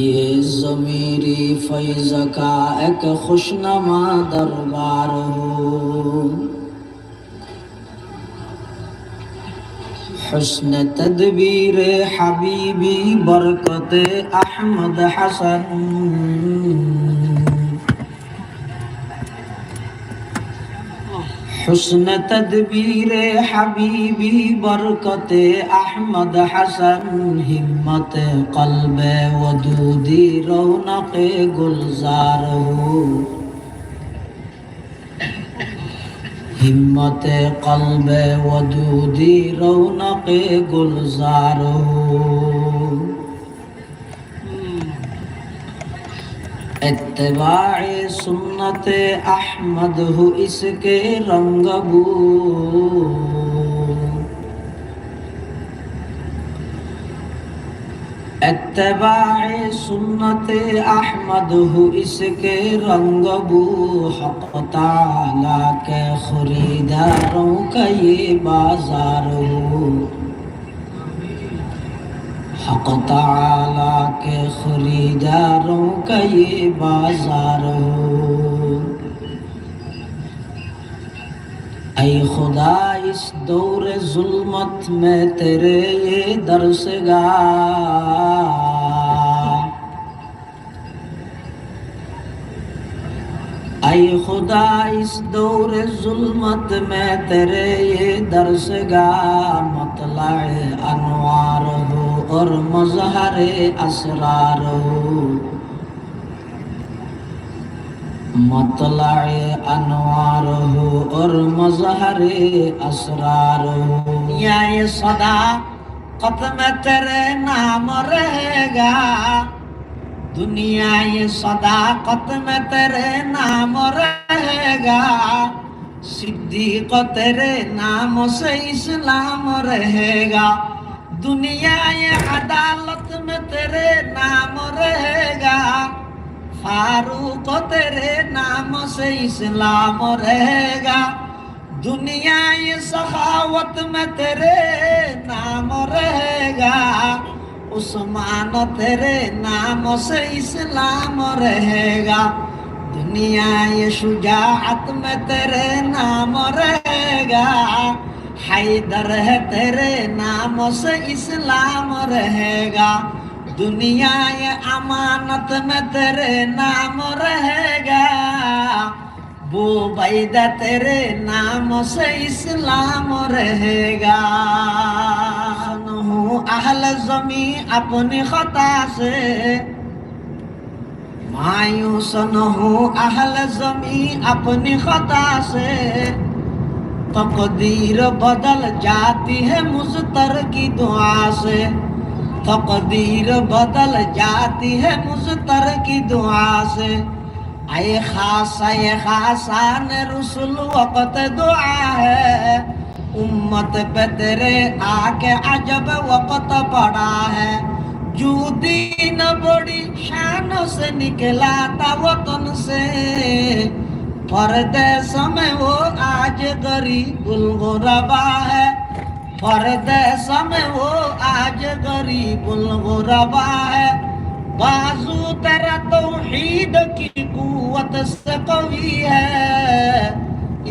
ये जमीरी फैज का एक खुशनमा दरबार हो حسن تدبیر حبیبی برکت احمد حسن হুসন তদবীরে হাবিবি বরকতে আহমদ হাসান হিম্মতে কলবে ওদুদি রৌনকে গুলজার হিম্মতে কলবে ওদুদি রৌনকে গুলজার اتباع سنت احمد ہو اس کے رنگ بو اتباع سنت احمد ہو اس کے رنگ بو حق تعالی کے خریداروں کا یہ بازار ہو حق تعالی کے خریداروں کا یہ بازار ہو اے خدا اس دور ظلمت میں تیرے یہ درس گاہ اے خدا اس دور ظلمت میں تیرے یہ درس گاہ مطلع انوار ہو ওর মজহারে আসরার মতলায় আনোয়ার ওর মজহারে আসরার ইয়ায়ে সদা কদম তেরে নাম রেগা দুনিয়ায় সদা में तेरे नाम रहेगा সিদ্ধি तेरे नाम সে इस्लाम रहेगा दुनिया ये अदालत में तेरे नाम रहेगा फारूक तेरे नाम से इस्लाम रहेगा दुनिया ये सखावत में तेरे नाम रहेगा उस्मान तेरे नाम से इस्लाम रहेगा दुनिया ये शुजाअत में तेरे नाम रहेगा हाइदर है तेरे नाम से इस्लाम रहेगा दुनिया ये अमानत में तेरे नाम रहेगा वो बैदा तेरे नाम से इस्लाम रहेगा अहल जमी अपनी खता से मायूसन हो अहल जमी अपनी खता से तकदीर बदल जाती है मुस्तर की दुआ से तकदीर बदल जाती है मुस्तर की दुआ से आए खास आए खासा ने रसुल वक्त दुआ है उम्मत पे तेरे आके अजब वक्त पड़ा है जूदी न बड़ी शान से निकला था वतन से परदेश में वो आज गरीब गुलगुरबा है परदेश में वो आज गरीब गुलगुरबा है बाजू तेरा तोहीद की कुवत से कवि है